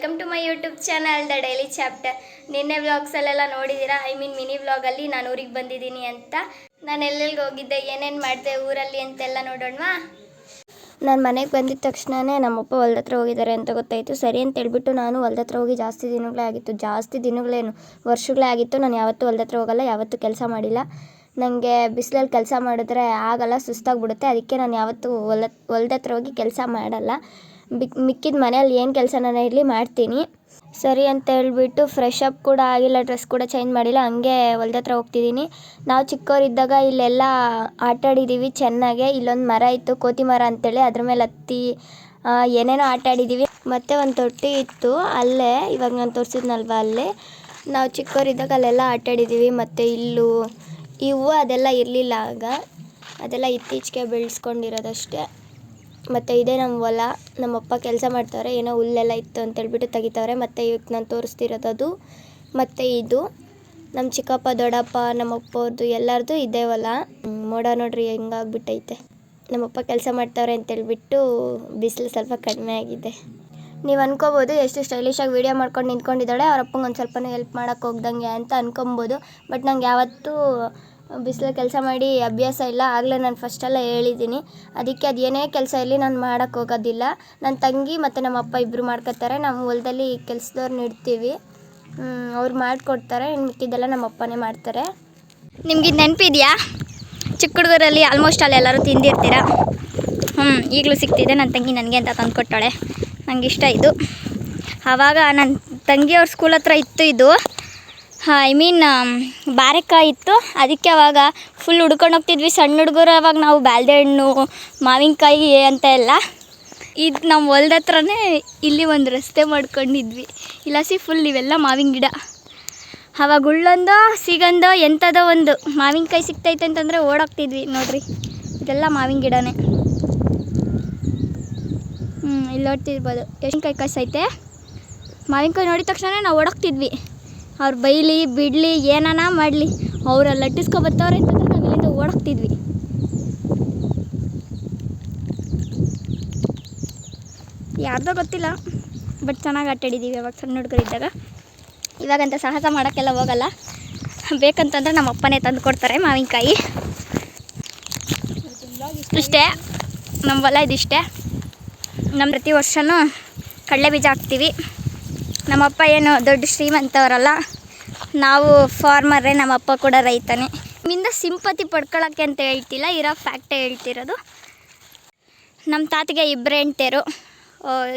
Welcome to my YouTube channel the daily chapter ನಿನ್ನೆ ವ್ಲಾಗ್ಸಲ್ಲೆಲ್ಲ ನೋಡಿದ್ದೀರಾ? ಐ ಮೀನ್ ಮಿನಿ ವ್ಲಾಗಲ್ಲಿ ನಾನು ಊರಿಗೆ ಬಂದಿದ್ದೀನಿ ಅಂತ. ನಾನು ಎಲ್ಲೆಲ್ಲಿಗೆ ಹೋಗಿದ್ದೆ? ಏನೇನು ಮಾಡಿದೆ? ಊರಲ್ಲಿ ಅಂತೆಲ್ಲ ನೋಡೋಣವಾ? ನಾನು ಮನೆಗೆ ಬಂದಿದ್ದ ತಕ್ಷಣವೇ ನಮ್ಮಪ್ಪ ಹೊಲ್ದ ಹತ್ರ ಹೋಗಿದ್ದಾರೆ ಅಂತ ಗೊತ್ತಾಯಿತು. ಸರಿ ಅಂತ ಹೇಳ್ಬಿಟ್ಟು ನಾನು ಹೊಲ್ದ ಹತ್ರ ಹೋಗಿ ಜಾಸ್ತಿ ದಿನಗಳೇ ಆಗಿತ್ತು. ಜಾಸ್ತಿ ದಿನಗಳೇನು? ವರ್ಷಗಳೇ ಆಗಿತ್ತು. ನಾನು ಯಾವತ್ತೂ ಹೊಲ್ದ ಹತ್ರ ಹೋಗಲ್ಲ. ಯಾವತ್ತೂ ಕೆಲಸ ಮಾಡಿಲ್ಲ. ನನಗೆ ಬಿಸಿಲಲ್ಲಿ ಕೆಲಸ ಮಾಡಿದ್ರೆ ಆಗಲ್ಲ, ಸುಸ್ತಾಗ್ಬಿಡುತ್ತೆ. ಅದಕ್ಕೆ ನಾನು ಯಾವತ್ತೂ ಹೊಲ ಹೊಲ್ದ ಹತ್ರ ಹೋಗಿ ಕೆಲಸ ಮಾಡಲ್ಲ. ಮಿಕ್ಕಿದ ಮನೇಲಿ ಏನು ಕೆಲಸ ನಾನು ಇರಲಿ ಮಾಡ್ತೀನಿ. ಸರಿ ಅಂತ ಹೇಳ್ಬಿಟ್ಟು ಫ್ರೆಶ್ ಅಪ್ ಕೂಡ ಆಗಿಲ್ಲ ಡ್ರೆಸ್ ಕೂಡ ಚೇಂಜ್ ಮಾಡಿಲ್ಲ, ಹಂಗೆ ಹೊಲ್ದ ಹತ್ರ ಹೋಗ್ತಿದ್ದೀನಿ ನಾವು ಚಿಕ್ಕವರಿದ್ದಾಗ ಇಲ್ಲೆಲ್ಲ ಆಟಾಡಿದ್ದೀವಿ ಚೆನ್ನಾಗೆ. ಇಲ್ಲೊಂದು ಮರ ಇತ್ತು, ಕೋತಿ ಮರ ಅಂತೇಳಿ ಅದ್ರ ಮೇಲೆ ಹತ್ತಿ ಏನೇನೋ ಆಟಾಡಿದ್ದೀವಿ ಮತ್ತು ಒಂದು ತೊಟ್ಟಿ ಇತ್ತು, ಅಲ್ಲೇ, ಇವಾಗ ನಾನು ತೋರಿಸಿದ್ನಲ್ವ ಅಲ್ಲೇ. ನಾವು ಚಿಕ್ಕವರಿದ್ದಾಗ ಅಲ್ಲೆಲ್ಲ ಆಟಾಡಿದ್ದೀವಿ ಮತ್ತು ಇಲ್ಲು, ಇವು ಅದೆಲ್ಲ ಇರಲಿಲ್ಲ ಆಗ. ಅದೆಲ್ಲ ಇತ್ತೀಚೆಗೆ ಬೆಳೆಸ್ಕೊಂಡಿರೋದಷ್ಟೇ. ಮತ್ತು ಇದೇ ನಮ್ಮ ಹೊಲ, ನಮ್ಮಪ್ಪ ಕೆಲಸ ಮಾಡ್ತಾರೆ ಏನೋ ಹುಲ್ಲೆಲ್ಲ ಇತ್ತು ಅಂತ ಹೇಳ್ಬಿಟ್ಟು ತೆಗಿತಾವ್ರೆ. ಮತ್ತು ಇವತ್ತು ನಾನು ತೋರಿಸ್ತಿರೋದು ಅದು ಮತ್ತು ಇದು. ನಮ್ಮ ಚಿಕ್ಕಪ್ಪ, ದೊಡ್ಡಪ್ಪ, ನಮ್ಮಪ್ಪ ಅವ್ರದ್ದು ಎಲ್ಲರದು ಇದೇ ಹೊಲ. ಮೋಡ ನೋಡ್ರಿ, ಹೆಂಗಾಗ್ಬಿಟ್ಟೈತೆ. ನಮ್ಮಪ್ಪ ಕೆಲಸ ಮಾಡ್ತಾವ್ರೆ ಅಂತ ಹೇಳ್ಬಿಟ್ಟು ಬಿಸಿಲು ಸ್ವಲ್ಪ ಕಡಿಮೆ ಆಗಿದೆ. ನೀವು ಅನ್ಕೋಬೋದು ಎಷ್ಟು ಸ್ಟೈಲಿಶಾಗಿ ವೀಡಿಯೋ ಮಾಡ್ಕೊಂಡು ನಿಂತ್ಕೊಂಡಿದ್ದಾಳೆ ಅವ್ರ ಅಪ್ಪಂಗೆ ಒಂದು ಸ್ವಲ್ಪನೂ ಹೆಲ್ಪ್ ಮಾಡೋಕ್ಕೆ ಹೋಗ್ದಂಗೆ ಅಂತ ಅನ್ಕೊಬೋದು. ಬಟ್ ನಂಗೆ ಯಾವತ್ತೂ ಬಿಸಿಲು ಕೆಲಸ ಮಾಡಿ ಅಭ್ಯಾಸ ಇಲ್ಲ, ಆಗಲೇ ನಾನು ಫಸ್ಟೆಲ್ಲ ಹೇಳಿದ್ದೀನಿ. ಅದಕ್ಕೆ ಅದು ಏನೇ ಕೆಲಸ ಇರಲಿ ನಾನು ಮಾಡೋಕ್ಕೆ ಹೋಗೋದಿಲ್ಲ. ನನ್ನ ತಂಗಿ ಮತ್ತು ನಮ್ಮ ಅಪ್ಪ ಇಬ್ಬರು ಮಾಡ್ಕೊತಾರೆ. ನಮ್ಮ ಹೊಲದಲ್ಲಿ ಕೆಲಸದವ್ರನ್ನ ಇಡ್ತೀವಿ. ಅವ್ರು ಮಾಡಿಕೊಡ್ತಾರೆ. ಇನ್ನು ಮಿಕ್ಕಿದ್ದೆಲ್ಲ ನಮ್ಮ ಅಪ್ಪನೇ ಮಾಡ್ತಾರೆ. ನಿಮ್ಗೆ ನೆನಪಿದೆಯಾ? ಚಿಕ್ಕ ಹುಡುಗರಲ್ಲಿ ಆಲ್ಮೋಸ್ಟ್ ಅಲ್ಲಿ ಎಲ್ಲರೂ ತಿಂದಿರ್ತೀರ? ಹ್ಞೂ ಈಗಲೂ ಸಿಗ್ತಿದೆ. ನನ್ನ ತಂಗಿ ನನಗೆ ಅಂತ ತಂದುಕೊಟ್ಟಾಳೆ ನಂಗೆ ಇಷ್ಟ ಇದು. ಆವಾಗ ನನ್ನ ತಂಗಿಯವ್ರ ಸ್ಕೂಲ್ ಹತ್ರ ಇತ್ತು ಇದು. ಐ ಮೀನ್ ಬಾರೆಕಾಯಿ ಇತ್ತು. ಅದಕ್ಕೆ ಅವಾಗ ಫುಲ್ ಹುಡ್ಕೊಂಡು ಹೋಗ್ತಿದ್ವಿ. ಸಣ್ಣ ಹುಡುಗರು ಅವಾಗ ನಾವು ಬ್ಯಾಲ್ದೆ ಹಣ್ಣು ಮಾವಿನಕಾಯಿ ಅಂತ ಎಲ್ಲ. ಇದು ನಮ್ಮ ಹೊಲ್ದ ಹತ್ರನೇ ಇಲ್ಲಿ ಒಂದು ರಸ್ತೆ ಮಾಡ್ಕೊಂಡಿದ್ವಿ. ಇಲ್ಲಸಿ ಫುಲ್ ಇವೆಲ್ಲ ಮಾವಿನ ಗಿಡ. ಅವಾಗ ಉಳ್ಳೊಂದೋ, ಸಿಗಂದೋ ಎಂಥದೋ ಒಂದು ಮಾವಿನಕಾಯಿ ಸಿಗ್ತೈತೆ ಅಂತಂದರೆ ಓಡೋಗ್ತಿದ್ವಿ ನೋಡ್ರಿ, ಇದೆಲ್ಲ ಮಾವಿನ ಗಿಡನೇ. ಹ್ಞೂ ಇಲ್ಲಿ ನೋಡ್ತಿರ್ಬೋದು. ಎಷ್ಟಿನಕಾಯಿ ಕಸೈತೆ ಮಾವಿನಕಾಯಿ ನೋಡಿದ ತಕ್ಷಣ ನಾವು ಓಡೋಗ್ತಿದ್ವಿ ಅವ್ರು ಬೈಲಿ, ಬಿಡಲಿ, ಏನಾನ ಮಾಡಲಿ ಅವರೆಲ್ಲ ಲಟ್ಟಿಸ್ಕೊಬತ್ತವ್ರೆ ಅಂತಂದ್ರೆ ನಾವು ಇಲ್ಲಿಂದ ಓಡೋಗ್ತಿದ್ವಿ ಯಾರ್ದೋ ಗೊತ್ತಿಲ್ಲ ಬಟ್ ಚೆನ್ನಾಗಿ ಆಟ ಆಡಿದ್ದೀವಿ ಅವಾಗ ಸಣ್ಣ ಹುಡುಗರಿದ್ದಾಗ ಇವಾಗಂತ ಸಾಹಸ ಮಾಡೋಕ್ಕೆಲ್ಲ ಹೋಗಲ್ಲ. ಬೇಕಂತಂದ್ರೆ ನಮ್ಮ ಅಪ್ಪನೇ ತಂದು ಕೊಡ್ತಾರೆ ಮಾವಿನಕಾಯಿ. ಇಷ್ಟೇ ನಮ್ಮ ಹೊಲ ಇದಿಷ್ಟೇ. ನಮ್ಮ ಪ್ರತಿ ವರ್ಷವೂ ಕಡಲೆ ಬೀಜ ಹಾಕ್ತೀವಿ. ನಮ್ಮಪ್ಪ ಏನು ದೊಡ್ಡ ಶ್ರೀಮಂತವರಲ್ಲ, ನಾವು ಫಾರ್ಮರೇ, ನಮ್ಮಪ್ಪ ಕೂಡ ರೈತನೇ. ನಿಮ್ಮಿಂದ ಸಿಂಪತಿ ಪಡ್ಕೊಳ್ಳೋಕ್ಕೆ ಅಂತ ಹೇಳ್ತಿಲ್ಲ, ಇರೋ ಫ್ಯಾಕ್ಟೇ ಹೇಳ್ತಿರೋದು. ನಮ್ಮ ತಾತಿಗೆ ಇಬ್ಬರು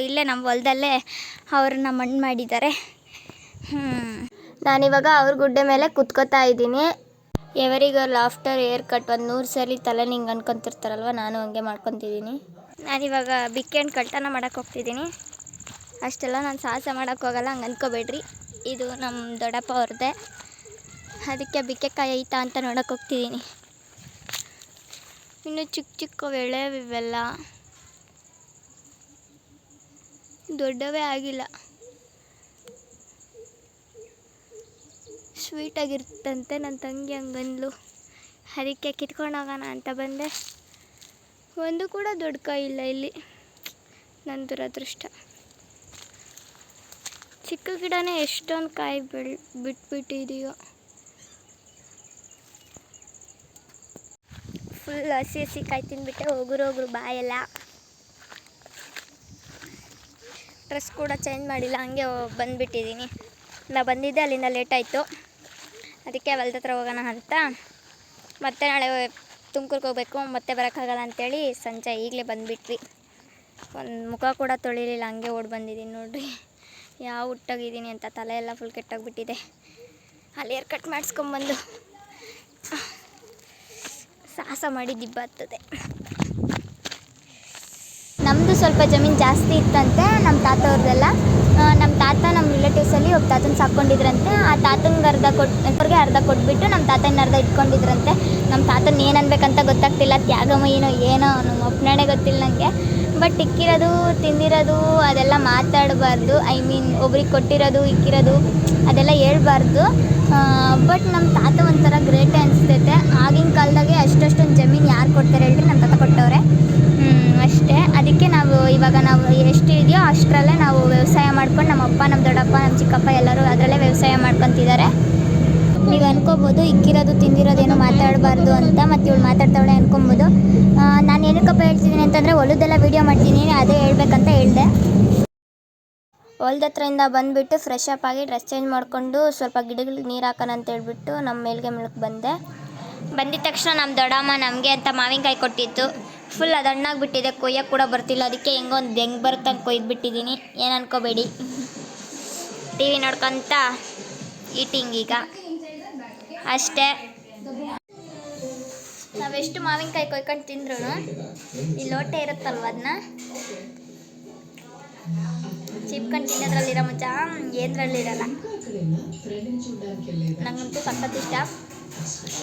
ಇಲ್ಲೇ ನಮ್ಮ ಹೊಲದಲ್ಲೇ ಅವ್ರನ್ನ ಮಣ್ಣು ಮಾಡಿದ್ದಾರೆ. ನಾನಿವಾಗ ಅವ್ರ ಗುಡ್ಡೆ ಮೇಲೆ ಕುತ್ಕೋತಾ ಇದ್ದೀನಿ. ಎವರಿಗರ್ ಲಾಫ್ಟರ್ ಏರ್ ಕಟ್ ಒಂದು ನೂರು ಸಲ ತಲೆ ಹಿಂಗೆ ಅನ್ಕೊತಿರ್ತಾರಲ್ವ, ನಾನು ಹಂಗೆ ಮಾಡ್ಕೊತಿದ್ದೀನಿ. ನಾನಿವಾಗ ಬಿಕ್ಕೆ ಹಣ್ಣು ಕಳ್ತನ ಮಾಡೋಕ್ಕೆ ಹೋಗ್ತಿದ್ದೀನಿ. ಅಷ್ಟೆಲ್ಲ ನಾನು ಸಾಹಸ ಮಾಡೋಕ್ಕೆ ಹೋಗಲ್ಲ, ಹಂಗೆ ಅಂದ್ಕೋಬೇಡ್ರಿ ಇದು ನಮ್ಮ ದೊಡ್ಡಪ್ಪ ಅವ್ರದ್ದೇ ಅದಕ್ಕೆ ಬಿಕ್ಕೆಕಾಯಿ ಐತಾ ಅಂತ ನೋಡೋಕೆ ಹೋಗ್ತಿದ್ದೀನಿ ಇನ್ನು ಚಿಕ್ಕ ಚಿಕ್ಕ ಇವೆಲ್ಲ ದೊಡ್ಡವೇ ಆಗಿಲ್ಲ. ಸ್ವೀಟಾಗಿರ್ತಂತೆ ನನ್ನ ತಂಗಿ ಹಂಗಂದ್ಲು. ಅದಕ್ಕೆ ಕಿತ್ಕೊಂಡು ಹೋಗೋಣ ಅಂತ ಬಂದೆ. ಒಂದು ಕೂಡ ದೊಡ್ಡ ಕಾಯಿಲ್ಲ ಇಲ್ಲಿ ನನ್ನ ದುರದೃಷ್ಟ ಚಿಕ್ಕ ಗಿಡನೇ ಎಷ್ಟೊಂದು ಕಾಯಿ ಬೆಳ್, ಬಿಟ್ಬಿಟ್ಟಿದೆಯೋ. ಫುಲ್ ಹಸಿ ಹಸಿ ಕಾಯಿ ತಿಂದ್ಬಿಟ್ಟೆ ಹೋಗ್ರು ಹೋಗ್ರು ಬಾಯೆಲ್ಲ. ಡ್ರೆಸ್ ಕೂಡ ಚೇಂಜ್ ಮಾಡಿಲ್ಲ, ಹಂಗೆ ಬಂದುಬಿಟ್ಟಿದ್ದೀನಿ ನಾ ಬಂದಿದ್ದೆ, ಅಲ್ಲಿಂದ ಲೇಟ್ ಆಯಿತು. ಅದಕ್ಕೆ ಹೊಲ್ದ ಹತ್ರ ಹೋಗೋಣ ಅಂತ. ಮತ್ತೆ ನಾಳೆ ತುಮ್ಕೂರ್ಗೆ ಹೋಗ್ಬೇಕು, ಮತ್ತೆ ಬರೋಕ್ಕಾಗಲ್ಲ ಅಂತೇಳಿ ಸಂಜೆ ಈಗಲೇ ಬಂದುಬಿಟ್ವಿ. ಒಂದು ಮುಖ ಕೂಡ ತೊಳಿಲಿಲ್ಲ, ಹಂಗೆ ಓಡಿ ಬಂದಿದ್ದೀನಿ ನೋಡ್ರಿ. ಯಾವ ಹುಟ್ಟಾಗಿದ್ದೀನಿ ಅಂತ ತಲೆ ಎಲ್ಲ ಫುಲ್ ಕೆಟ್ಟೋಗ್ಬಿಟ್ಟಿದೆ. ಅಲ್ಲಿ ಏರ್ ಕಟ್ ಮಾಡಿಸ್ಕೊಂಬಂದು ಸಾಹಸ ಮಾಡಿ ದಿಬ್ಬ ಹತ್ತದೆ. ನಮ್ಮದು ಸ್ವಲ್ಪ ಜಮೀನು ಜಾಸ್ತಿ ಇತ್ತಂತೆ ನಮ್ಮ ತಾತವ್ರದ್ದೆಲ್ಲ ನಮ್ಮ ತಾತ ನಮ್ಮ ರಿಲೇಟಿವ್ಸಲ್ಲಿ ಒಬ್ಬ ತಾತನ ಸಾಕೊಂಡಿದ್ರಂತೆ. ಆ ತಾತಂಗೆ ಅರ್ಧ ಕೊಟ್ಟು ಅವ್ರಿಗೆ ಅರ್ಧ ಕೊಟ್ಬಿಟ್ಟು ನಮ್ಮ ತಾತನ ಅರ್ಧ ಇಟ್ಕೊಂಡಿದ್ರಂತೆ. ನಮ್ಮ ತಾತನ ಏನು ಅನ್ಬೇಕಂತ ಗೊತ್ತಾಗ್ತಿಲ್ಲ ತ್ಯಾಗಮಯ್ಯನೋ ಏನೋ ನಮ್ಮ ಅಪ್ಪನೇ ಗೊತ್ತಿಲ್ಲ ನನಗೆ ಬಟ್ ಇಕ್ಕಿರೋದು, ತಿಂದಿರೋದು, ಅದೆಲ್ಲ ಮಾತಾಡಬಾರ್ದು. ಐ ಮೀನ್ ಒಬ್ರಿಗೆ ಕೊಟ್ಟಿರೋದು, ಇಕ್ಕಿರೋದು, ಅದೆಲ್ಲ ಹೇಳ್ಬಾರ್ದು. ಬಟ್ ನಮ್ಮ ತಾತ ಒಂಥರ ಗ್ರೇಟೇ ಅನಿಸ್ತೈತೆ. ಆಗಿನ ಕಾಲದಾಗೆ ಅಷ್ಟಷ್ಟೊಂದು ಜಮೀನು ಯಾರು ಕೊಡ್ತಾರೆ ಹೇಳ್ರಿ? ನಮ್ಮ ತಾತ ಕೊಟ್ಟವ್ರೆ. ಅಷ್ಟೇ. ಅದಕ್ಕೆ ನಾವು ಇವಾಗ ನಾವು ಎಷ್ಟು ಇದೆಯೋ ಅಷ್ಟರಲ್ಲೇ ನಾವು ವ್ಯವಸಾಯ ಮಾಡ್ಕೊಂಡು ನಮ್ಮ ಅಪ್ಪ, ನಮ್ಮ ದೊಡ್ಡಪ್ಪ, ನಮ್ಮ ಚಿಕ್ಕಪ್ಪ ಎಲ್ಲರೂ ಅದರಲ್ಲೇ ವ್ಯವಸಾಯ ಮಾಡ್ಕೊತಿದ್ದಾರೆ. ನೀವು ಅನ್ಕೋಬೋದು, ಇಕ್ಕಿರೋದು ಏನೋ ಮಾತಾಡಬಾರ್ದು ಅಂತ ಮತ್ತು ಇವಳು ಮಾತಾಡ್ತಾವಳೆ ಅನ್ಕೊಬೋದು. ನಾನು ಏನಕ್ಕಪ್ಪ ಹೇಳ್ತಿದ್ದೀನಿ ಅಂತಂದರೆ ಹೊಲದೆಲ್ಲ ವೀಡಿಯೋ ಮಾಡ್ತೀನಿ ಅದೇ ಹೇಳ್ಬೇಕಂತ ಹೇಳಿದೆ. ಹೊಲ್ದ ಹತ್ರದಿಂದ ಬಂದುಬಿಟ್ಟು ಫ್ರೆಶ್ ಅಪ್ ಆಗಿ ಡ್ರೆಸ್ ಚೇಂಜ್ ಮಾಡಿಕೊಂಡು ಸ್ವಲ್ಪ ಗಿಡಗಳಿಗೆ ನೀರು ಹಾಕೋಣ ಅಂತ ಹೇಳ್ಬಿಟ್ಟು ನಮ್ಮ ಮೇಲ್ಗೆ ಮೇಲಕ್ಕೆ ಬಂದೆ. ಬಂದಿದ ತಕ್ಷಣ ನಮ್ಮ ದೊಡ್ಡಮ್ಮ ನಮಗೆ ಅಂತ ಮಾವಿನಕಾಯಿ ಕೊಟ್ಟಿತ್ತು ಫುಲ್ ಅದು ಹಣ್ಣಾಗ್ಬಿಟ್ಟಿದೆ ಕೊಯ್ಯೋಕೆ ಕೂಡ ಬರ್ತಿಲ್ಲ. ಅದಕ್ಕೆ ಹೆಂಗೋ ಒಂದು ಹೆಂಗೆ ಬರುತ್ತಂಗೆ ಕೊಯ್ದು ಬಿಟ್ಟಿದ್ದೀನಿ ಏನು ಅನ್ಕೋಬೇಡಿ. ಟಿ ವಿ ನೋಡ್ಕೊತ ಈಟಿಂಗ್ ಈಗ. ಅಷ್ಟೇ. ನಾವೆಷ್ಟು ಮಾವಿನಕಾಯಿ ಕೊಯ್ಕೊಂಡು ತಿಂದ್ರು ಈ ಲೋಟೆ ಇರುತ್ತಲ್ವ ಅದನ್ನ ಚಿಪ್ಕೊಂಡು ತಿನ್ನೋದ್ರಲ್ಲಿರೋ ಮಜಾ ಏನರಲ್ಲಿರಲ್ಲ ನಂಗಂತೂ ಸಖತ್ ಇಷ್ಟ.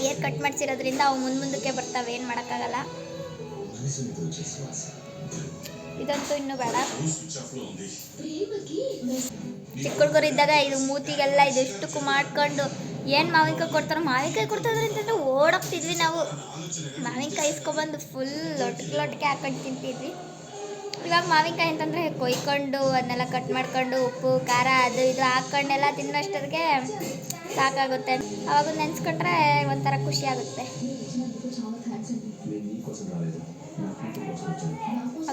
ಏರ್ ಕಟ್ ಮಾಡಿಸಿರೋದ್ರಿಂದ ಅವು ಮುಂದೆ ಮುಂದಕ್ಕೆ ಬರ್ತಾವೆ, ಏನು ಮಾಡೋಕ್ಕಾಗಲ್ಲ. ಇದಂತೂ ಇನ್ನೂ ಬೇಡ. ಚಿಕ್ಕ ಹುಡುಗರು ಇದ್ದಾಗ ಇದು ಮೂತಿಗೆಲ್ಲ ಇದೆಷ್ಟು ಮಾಡ್ಕೊಂಡು ಏನು ಮಾವಿನಕಾಯಿ ಕೊಡ್ತಾರೋ, ಮಾವಿನಕಾಯಿ ಕೊಡ್ತಾಯಿದ್ರೆ ಅಂತಂದ್ರೆ ಓಡೋಗ್ತಿದ್ವಿ ನಾವು. ಮಾವಿನಕಾಯಿ ಇಸ್ಕೊಬಂದು ಫುಲ್ ಲೊಟ್ಗೆ ಲೊಟ್ಟಿಗೆ ಹಾಕೊಂಡು ತಿಂತಿದ್ವಿ. ಇವಾಗ ಮಾವಿನಕಾಯಿ ಅಂತಂದರೆ ಕೊಯ್ಕೊಂಡು, ಅದನ್ನೆಲ್ಲ ಕಟ್ ಮಾಡ್ಕೊಂಡು ಉಪ್ಪು, ಖಾರ, ಅದು ಇದು ಹಾಕ್ಕೊಂಡೆಲ್ಲ ತಿನ್ನೋಷ್ಟೊತ್ತಿಗೆ ಸಾಕಾಗುತ್ತೆ ಅವಾಗ ನೆನೆಸ್ಕೊಂಡ್ರೆ ಒಂಥರ ಖುಷಿ ಆಗುತ್ತೆ.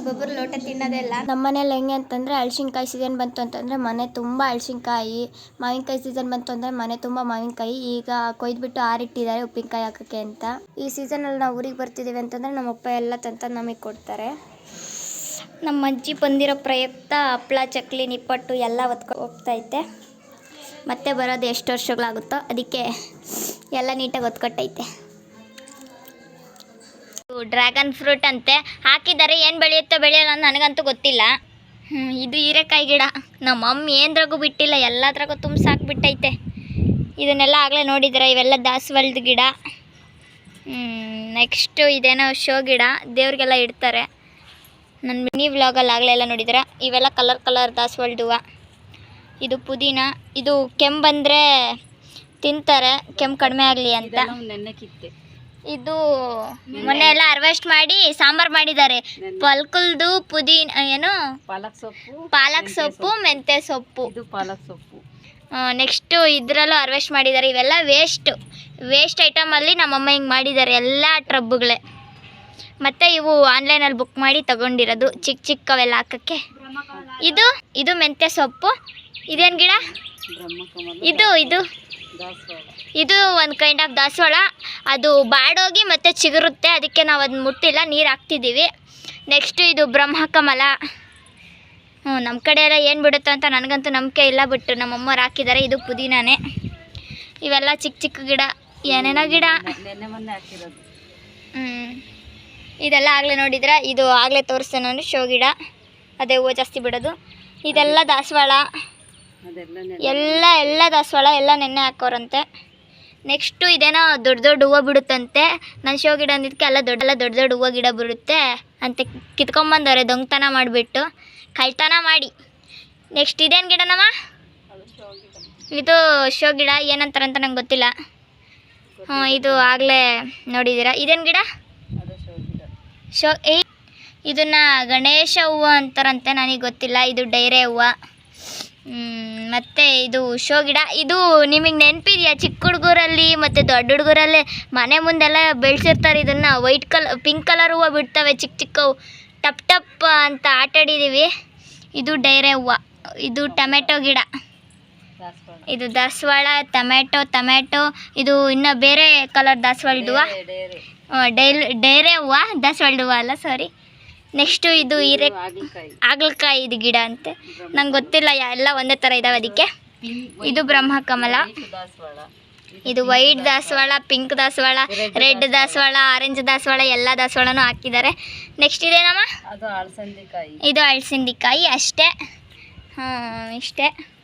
ಒಬ್ಬೊಬ್ಬರು ಲೋಟ ತಿನ್ನೋದೆಲ್ಲ. ನಮ್ಮ ಮನೇಲಿ ಹೆಂಗೆ ಅಂತಂದರೆ ಹಳ್ಸಿನ್ಕಾಯಿ ಸೀಸನ್ ಬಂತು ಅಂತಂದರೆ ಮನೆ ತುಂಬ ಹಳ್ಸಿನ್ಕಾಯಿ ಮಾವಿನಕಾಯಿ ಸೀಸನ್ ಬಂತು ಅಂದರೆ ಮನೆ ತುಂಬ ಮಾವಿನಕಾಯಿ. ಈಗ ಕೊಯ್ದುಬಿಟ್ಟು ಆರಿಟ್ಟಿದ್ದಾರೆ ಉಪ್ಪಿನಕಾಯಿ ಹಾಕೋಕ್ಕೆ ಅಂತ. ಈ ಸೀಸನಲ್ಲಿ ನಾವು ಊರಿಗೆ ಬರ್ತಿದ್ದೀವಿ ಅಂತಂದರೆ ನಮ್ಮಪ್ಪ ಎಲ್ಲ ತಂತ ನಮಗೆ ಕೊಡ್ತಾರೆ. ನಮ್ಮ ಅಜ್ಜಿ ಬಂದಿರೋ ಪ್ರಯುಕ್ತ ಹಪ್ಳ, ಚಕ್ಲಿ, ನಿಪ್ಪಟ್ಟು ಎಲ್ಲ ಒತ್ಕೊ ಹೋಗ್ತೈತೆ. ಮತ್ತೆ ಬರೋದು ಎಷ್ಟು ವರ್ಷಗಳಾಗುತ್ತೋ ಅದಕ್ಕೆ ಎಲ್ಲ ನೀಟಾಗಿ ಒತ್ಕೊಟ್ಟೈತೆ ಡ್ರ್ಯಾಗನ್ ಫ್ರೂಟ್ ಅಂತೆ. ಹಾಕಿದ್ದಾರೆ ಏನು ಬೆಳೆಯುತ್ತೋ ಬೆಳೆಯಲ್ಲ ನನಗಂತೂ ಗೊತ್ತಿಲ್ಲ. ಇದು ಹೀರೆಕಾಯಿ ಗಿಡ. ನಮ್ಮ ಮಮ್ಮಿ ಏನ್ರಾಗೂ ಬಿಟ್ಟಿಲ್ಲ, ಎಲ್ಲದ್ರಾಗೂ ತುಂಬ ಸಾಕ್ಬಿಟ್ಟೈತೆ ಇದನ್ನೆಲ್ಲ ಆಗಲೇ ನೋಡಿದ್ರೆ ಇವೆಲ್ಲ ದಾಸವಾಳದ ಗಿಡ. ನೆಕ್ಸ್ಟು ಇದೇನೋ ಶೋ ಗಿಡ, ದೇವ್ರಿಗೆಲ್ಲ ಇಡ್ತಾರೆ. ನನ್ನ ಮಿನಿ ವ್ಲಾಗಲ್ಲಿ ಆಗಲೇ ಎಲ್ಲ ನೋಡಿದ್ರೆ ಇವೆಲ್ಲ ಕಲರ್ ಕಲರ್ ದಾಸವಾಳದ ಇದು ಪುದೀನ, ಇದು ಕೆಮ್ಮು ಬಂದರೆ ತಿಂತಾರೆ ಕೆಮ್ಮು ಕಡಿಮೆ ಆಗಲಿ ಅಂತ. ನೆನ್ನೆ ಕಿತ್ತೆ. ಇದು ಮೊನ್ನೆ ಎಲ್ಲ ಹಾರ್ವೆಸ್ಟ್ ಮಾಡಿ ಸಾಂಬಾರ್ ಮಾಡಿದ್ದಾರೆ. ಪಲ್ಕುಲ್ದು ಪುದೀನ ಏನು? ಪಾಲಕ್ ಸೊಪ್ಪು ಪಾಲಕ್ ಸೊಪ್ಪು ಮೆಂತ್ಯ ಸೊಪ್ಪು. ಇದು ಪಾಲಕ್ ಸೊಪ್ಪು. ನೆಕ್ಸ್ಟು ಇದರಲ್ಲೂ ಹಾರ್ವೆಸ್ಟ್ ಮಾಡಿದ್ದಾರೆ. ಇವೆಲ್ಲ ವೇಸ್ಟ್ ವೇಸ್ಟ್ ಐಟಮಲ್ಲಿ ನಮ್ಮಮ್ಮ ಹಿಂಗೆ ಮಾಡಿದ್ದಾರೆ ಎಲ್ಲ ಟ್ರಬ್ಬುಗಳೇ ಮತ್ತು ಇವು ಆನ್ಲೈನಲ್ಲಿ ಬುಕ್ ಮಾಡಿ ತಗೊಂಡಿರೋದು. ಚಿಕ್ಕ ಚಿಕ್ಕವೆಲ್ಲ ಹಾಕೋಕ್ಕೆ. ಇದು ಇದು ಮೆಂತ್ಯ ಸೊಪ್ಪು. ಇದೇನು ಗಿಡ? ಇದು ಇದು. ಇದು ಒಂದು ಕೈಂಡ್ ಆಫ್ ದಾಸವಾಳ. ಅದು ಬಾಡೋಗಿ ಮತ್ತೆ ಚಿಗುರುತ್ತೆ. ಅದಕ್ಕೆ ನಾವು ಅದನ್ನ ಮುಟ್ಟಿಲ್ಲ, ನೀರು ಹಾಕ್ತಿದ್ದೀವಿ. ನೆಕ್ಸ್ಟು ಇದು ಬ್ರಹ್ಮಕಮಲ. ಹ್ಞೂ ನಮ್ಮ ಕಡೆ ಎಲ್ಲ ಏನು ಬಿಡುತ್ತೆ ಅಂತ ನನಗಂತೂ ನಂಬಿಕೆ ಇಲ್ಲ ಬಿಟ್ಟು ನಮ್ಮಮ್ಮವ್ರು ಹಾಕಿದ್ದಾರೆ ಇದು ಪುದೀನಾನೇ. ಇವೆಲ್ಲ ಚಿಕ್ಕ ಚಿಕ್ಕ ಗಿಡ. ಏನೇನೋ ಗಿಡ. ಹ್ಞೂ. ಇದೆಲ್ಲ ಆಗಲೇ ನೋಡಿದ್ರೆ? ಇದು ಆಗಲೇ ತೋರಿಸ್ತೇನೆ ಶೋ ಗಿಡ. ಅದೇ ಹೂವು ಜಾಸ್ತಿ ಬಿಡೋದು. ಇದೆಲ್ಲ ದಾಸವಾಳ. ಎಲ್ಲ ಎಲ್ಲ ದಾಸವಾಳ ಎಲ್ಲ ನೆನ್ನೆ ಹಾಕೋರಂತೆ. ನೆಕ್ಸ್ಟು ಇದೇನೋ ದೊಡ್ಡ ದೊಡ್ಡ ಹೂವು ಬಿಡುತ್ತಂತೆ. ನಾನು ಶೋ ಗಿಡ ಅಂದಿದ್ದಕ್ಕೆ ಎಲ್ಲ ದೊಡ್ಡೆಲ್ಲ ದೊಡ್ಡ ದೊಡ್ಡ ಹೂವು ಗಿಡ ಬಿಡುತ್ತೆ ಅಂತ ಕಿತ್ಕೊಂಬಂದವ್ರೆ ದೊಂಗ್ತನ ಮಾಡಿಬಿಟ್ಟು. ಕಳ್ತನ ಮಾಡಿ. ನೆಕ್ಸ್ಟ್ ಇದೇನು ಗಿಡನಮ್ಮ? ಇದು ಶೋ ಗಿಡ ಏನಂತಾರಂತ ನಂಗೆ ಗೊತ್ತಿಲ್ಲ. ಹ್ಞೂ ಇದು ಆಗಲೇ ನೋಡಿದ್ದೀರಾ ಇದೇನು ಗಿಡ? ಶೋ ಏ ಇದನ್ನ ಗಣೇಶ ಹೂವು ಅಂತಾರಂತೆ ನನಗೆ ಗೊತ್ತಿಲ್ಲ. ಇದು ಡೈರೆ ಹೂವು. ಮತ್ತು ಇದು ಶೋ ಗಿಡ. ಇದು ನಿಮಗೆ ನೆನಪಿದೆಯಾ? ಚಿಕ್ಕ ಹುಡುಗರಲ್ಲಿ ಮತ್ತು ದೊಡ್ಡ ಹುಡುಗರಲ್ಲೇ ಮನೆ ಮುಂದೆಲ್ಲ ಬೆಳೆಸಿರ್ತಾರೆ ಇದನ್ನು. ವೈಟ್ ಕಲರ್ ಪಿಂಕ್ ಕಲರ್ ಹೂವು ಬಿಡ್ತವೆ ಚಿಕ್ಕ ಚಿಕ್ಕವು ಟಪ್ ಟಪ್ ಅಂತ ಆಟಾಡಿದ್ದೀವಿ ಇದು ಡೈರೆ ಹೂವು. ಇದು ಟೊಮೆಟೊ ಗಿಡ. ಇದು ದಾಸವಾಳ ಟೊಮೆಟೊ ಟೊಮೆಟೊ. ಇದು ಇನ್ನು ಬೇರೆ ಕಲರ್ ದಾಸವಾಳ ಹೂವು. ಡೈಲ್ ಡೈರೆ ಹೂವು. ದಾಸವಾಳ ಹೂವು ಅಲ್ಲ ಸಾರಿ ನೆಕ್ಸ್ಟು ಇದು ಹೀರೆ ಹಾಗಲಕಾಯಿ ಇದು ಗಿಡ ಅಂತೆ. ನಂಗೆ ಗೊತ್ತಿಲ್ಲ ಎಲ್ಲ ಒಂದೇ ಥರ ಇದಾವೆ ಅದಕ್ಕೆ. ಇದು ಬ್ರಹ್ಮ ಕಮಲ. ಇದು ವೈಟ್ ದಾಸವಾಳ ಪಿಂಕ್ ದಾಸವಾಳ ರೆಡ್ ದಾಸವಾಳ ಆರೆಂಜ್ ದಾಸವಾಳ ಎಲ್ಲ ದಾಸವಾಳನೂ ಹಾಕಿದ್ದಾರೆ. ನೆಕ್ಸ್ಟ್ ಇದೇನಮ್ಮ? ಇದು ಅಳಸಂದಿಕಾಯಿ ಅಷ್ಟೇ. ಹಾಂ ಇಷ್ಟೇ.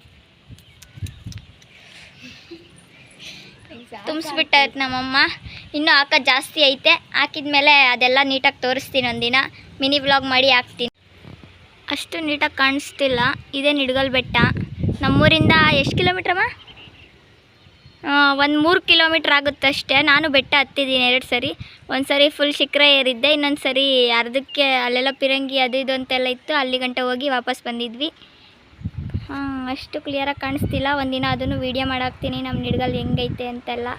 ತುಂಬಿಸ್ಬಿಟ್ಟಾಯ್ತು ನಮ್ಮಮ್ಮ. ಇನ್ನೂ ಹಾಕೋದು ಜಾಸ್ತಿ ಐತೆ. ಹಾಕಿದ್ಮೇಲೆ ಅದೆಲ್ಲ ನೀಟಾಗಿ ತೋರಿಸ್ತೀನಿ ಒಂದಿನ. ಮಿನಿ ಬ್ಲಾಗ್ ಮಾಡಿ ಹಾಕ್ತೀನಿ. ಅಷ್ಟು ನೀಟಾಗಿ ಕಾಣಿಸ್ತಿಲ್ಲ. ಇದೇ ನಿಡ್ಗಲ್ ಬೆಟ್ಟ. ನಮ್ಮೂರಿಂದ ಎಷ್ಟು ಕಿಲೋಮೀಟ್ರಮ್ಮ? ಒಂದು ಮೂರು ಕಿಲೋಮೀಟ್ರ್ ಆಗುತ್ತೆ ಅಷ್ಟೇ. ನಾನು ಬೆಟ್ಟ ಹತ್ತಿದ್ದೀನಿ ಎರಡು ಸರಿ. ಒಂದು ಸರಿ ಫುಲ್ ಶಿಖರ ಏರಿದ್ದೆ, ಇನ್ನೊಂದು ಸರಿ ಅರ್ಧಕ್ಕೆ ಅಲ್ಲೆಲ್ಲ ಪಿರಂಗಿ ಅದು ಇದು ಅಂತೆಲ್ಲ ಇತ್ತು. ಅಲ್ಲಿ ಗಂಟೆ ಹೋಗಿ ವಾಪಸ್ ಬಂದಿದ್ವಿ. ಅಷ್ಟು ಕ್ಲಿಯರಾಗಿ ಕಾಣಿಸ್ತಿಲ್ಲ. ಒಂದಿನ ಅದನ್ನು ವೀಡಿಯೋ ಮಾಡಾಕ್ತೀನಿ. ನಮ್ಮ ನಿಡ್ಗಲ್ಲಿ ಹೆಂಗೈತೆ ಅಂತೆಲ್ಲ.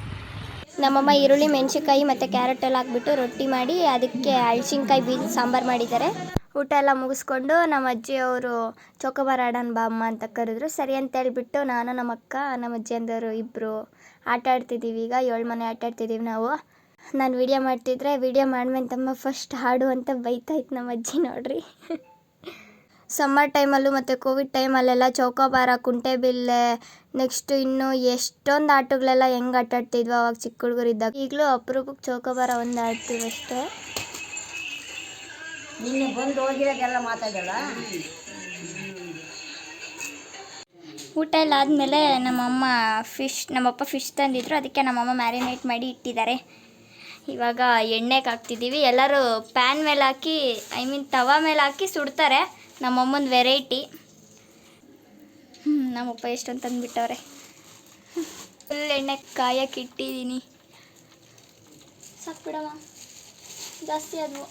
ನಮ್ಮಮ್ಮ ಈರುಳ್ಳಿ, ಮೆಣಸಿನ್ಕಾಯಿ ಮತ್ತು ಕ್ಯಾರೆಟ್ ಎಲ್ಲ ಹಾಕ್ಬಿಟ್ಟು ರೊಟ್ಟಿ ಮಾಡಿ ಅದಕ್ಕೆ ಹಳ್ಸಿನ್ಕಾಯಿ ಬೀಜ, ಸಾಂಬಾರು ಮಾಡಿದ್ದಾರೆ. ಊಟ ಎಲ್ಲ ಮುಗಿಸ್ಕೊಂಡು ನಮ್ಮ ಅಜ್ಜಿ ಅವರು ಚೌಕಬಾರ ಆಡೋಣ ಬಾ ಅಮ್ಮ ಅಂತ ಕರೆದ್ರು. ಸರಿ ಅಂತ ಹೇಳ್ಬಿಟ್ಟು ನಾನು, ನಮ್ಮ ಅಕ್ಕ, ನಮ್ಮ ಅಜ್ಜಿ ಅಂದವರು ಇಬ್ಬರು ಆಟ ಆಡ್ತಿದ್ದೀವಿ. ಈಗ ಏಳು ಮನೆ ಆಟ ಆಡ್ತಿದ್ದೀವಿ ನಾವು. ನಾನು ವಿಡಿಯೋ ಮಾಡ್ತಿದ್ರೆ ವಿಡಿಯೋ ಮಾಡ್ಮೇಂತಮ್ಮ ಫಸ್ಟ್ ಹಾಡು ಅಂತ ಬೈತಾಯ್ತು ನಮ್ಮ ಅಜ್ಜಿ ನೋಡ್ರಿ. ಸಮ್ಮರ್ ಟೈಮಲ್ಲೂ ಮತ್ತು ಕೋವಿಡ್ ಟೈಮಲ್ಲೆಲ್ಲ ಚೌಕೋಬಾರ ಕುಂಟೆಬಿಲ್ಲೆ ನೆಕ್ಸ್ಟ್ ಇನ್ನು ಎಷ್ಟೊಂದು ಆಟಗಳೆಲ್ಲ ಹೆಂಗೆ ಆಟ ಆಡ್ತಿದ್ವು ಅವಾಗ ಚಿಕ್ಕ ಹುಡುಗರಿದ್ದಾಗ. ಈಗಲೂ ಅಪರೂಪಕ್ಕೆ ಚೌಕಾಬಾರ ಒಂದು ಆಡ್ತೀವಿ ಅಷ್ಟೇ ನಿನ್ನೆ ಬಂದು ಹೋಗಿರೋದೆಲ್ಲ ಮಾತಾಡಲ್ಲ ಊಟ ಎಲ್ಲ ಆದಮೇಲೆ ನಮ್ಮಮ್ಮ ಫಿಶ್ ನಮ್ಮಪ್ಪ ಫಿಶ್ ತಂದಿದ್ರು ಅದಕ್ಕೆ ನಮ್ಮಮ್ಮ ಮ್ಯಾರಿನೇಟ್ ಮಾಡಿ ಇಟ್ಟಿದ್ದಾರೆ. ಇವಾಗ ಎಣ್ಣೆಗೆ ಹಾಕ್ತಿದ್ದೀವಿ. ಎಲ್ಲರೂ ಪ್ಯಾನ್ ಮೇಲೆ ಹಾಕಿ ಐ ಮೀನ್ ತವಾ ಮೇಲೆ ಹಾಕಿ ಸುಡ್ತಾರೆ. ನಮ್ಮಮ್ಮನ ವೆರೈಟಿ ಹ್ಞೂ ನಮ್ಮಪ್ಪ ಎಷ್ಟು ಅಂತಂದ್ಬಿಟ್ಟವ್ರೆ ಫುಲ್ ಎಣ್ಣೆ ಕಾಯಕ್ಕೆ ಇಟ್ಟಿದ್ದೀನಿ. ಸಾಕ್ಬಿಡಮ್ಮ ಜಾಸ್ತಿ ಆದವು.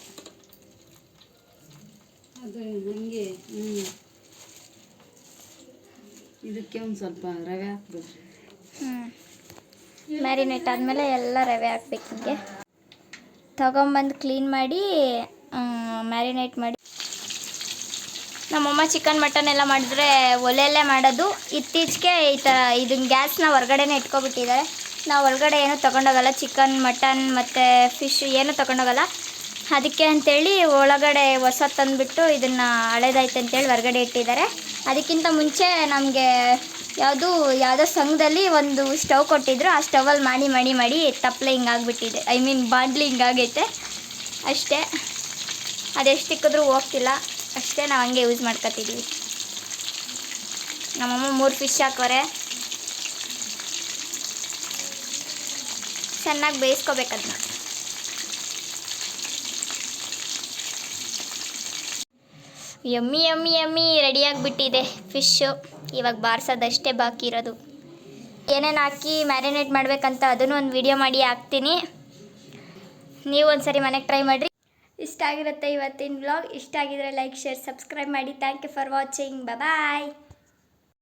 ಅದು ಹಂಗೆ ಹ್ಞೂ ಇದಕ್ಕೆ ಒಂದು ಸ್ವಲ್ಪ ರವೆ ಹಾಕ್ಬೇಕು. ಹ್ಞೂ ಮ್ಯಾರಿನೇಟ್ ಆದಮೇಲೆ ಎಲ್ಲ ರವೆ ಹಾಕ್ಬೇಕು ಹಿಂಗೆ ತಗೊಂಬಂದು ಕ್ಲೀನ್ ಮಾಡಿ ಮ್ಯಾರಿನೇಟ್ ಮಾಡಿ. ನಮ್ಮಮ್ಮ ಚಿಕನ್ ಮಟನ್ ಎಲ್ಲ ಮಾಡಿದ್ರೆ ಒಲೆಯಲ್ಲೇ ಮಾಡೋದು. ಇತ್ತೀಚೆಗೆ ಈ ಥರ ಇದನ್ನ ಗ್ಯಾಸ್ನ ಹೊರಗಡೆನೇ ಇಟ್ಕೊಬಿಟ್ಟಿದ್ದಾರೆ. ನಾವು ಒಳಗಡೆ ಏನೂ ತೊಗೊಂಡೋಗಲ್ಲ ಚಿಕನ್ ಮಟನ್ ಮತ್ತು ಫಿಶ್ ಏನೂ ತೊಗೊಂಡೋಗಲ್ಲ. ಅದಕ್ಕೆ ಅಂತೇಳಿ ಒಳಗಡೆ ಹೊಸ ತಂದುಬಿಟ್ಟು ಇದನ್ನು ಹಳೇದಾಯ್ತು ಅಂತೇಳಿ ಹೊರಗಡೆ ಇಟ್ಟಿದ್ದಾರೆ. ಅದಕ್ಕಿಂತ ಮುಂಚೆ ನಮಗೆ ಯಾವುದು ಯಾವುದೋ ಸಂಘದಲ್ಲಿ ಒಂದು ಸ್ಟವ್ ಕೊಟ್ಟಿದ್ರು. ಆ ಸ್ಟವಲ್ಲಿ ಮಾಡಿ ಮಾಡಿ ಮಾಡಿ ತಪ್ಪಲೆ ಹಿಂಗಾಗ್ಬಿಟ್ಟಿದೆ ಐ ಮೀನ್ ಬಾಂಡ್ಲಿ ಹಿಂಗಾಗೈತೆ ಅಷ್ಟೇ. ಅದೆಷ್ಟು ತಿಕ್ಕಿದ್ರೂ ಹೋಗ್ತಿಲ್ಲ. ಅಷ್ಟೇ ನಾವು ಹಂಗೆ ಯೂಸ್ ಮಾಡ್ಕೊತಿದ್ದೀವಿ ನಮ್ಮಮ್ಮ ಮೂರು ಫಿಶ್ ಹಾಕೋರೆ ಚೆನ್ನಾಗಿ ಬೇಯಿಸ್ಕೋಬೇಕು ಅದನ್ನ ಯಮ್ಮಿ ಯಮ್ಮಿ ಯಮ್ಮಿ ರೆಡಿಯಾಗಿಬಿಟ್ಟಿದೆ ಫಿಶ್ಶು ಇವಾಗ ಬಾರಿಸೋದಷ್ಟೇ ಬಾಕಿ ಇರೋದು. ಏನೇನು ಹಾಕಿ ಮ್ಯಾರಿನೇಟ್ ಮಾಡಬೇಕಂತ ಅದನ್ನು ಒಂದು ವಿಡಿಯೋ ಮಾಡಿ ಹಾಕ್ತೀನಿ. ನೀವು ಒಂದ್ಸರಿ ಮನೆಗೆ ಟ್ರೈ ಮಾಡಿರಿ. ಆಗಿರುತ್ತೆ ಇವತ್ತಿನ ವ್ಲಾಗ್ ಇಷ್ಟ ಆಗಿದ್ರೆ ಲೈಕ್ ಶೇರ್ ಸಬ್ಸ್ಕ್ರೈಬ್ ಮಾಡಿ. Thank you for watching bye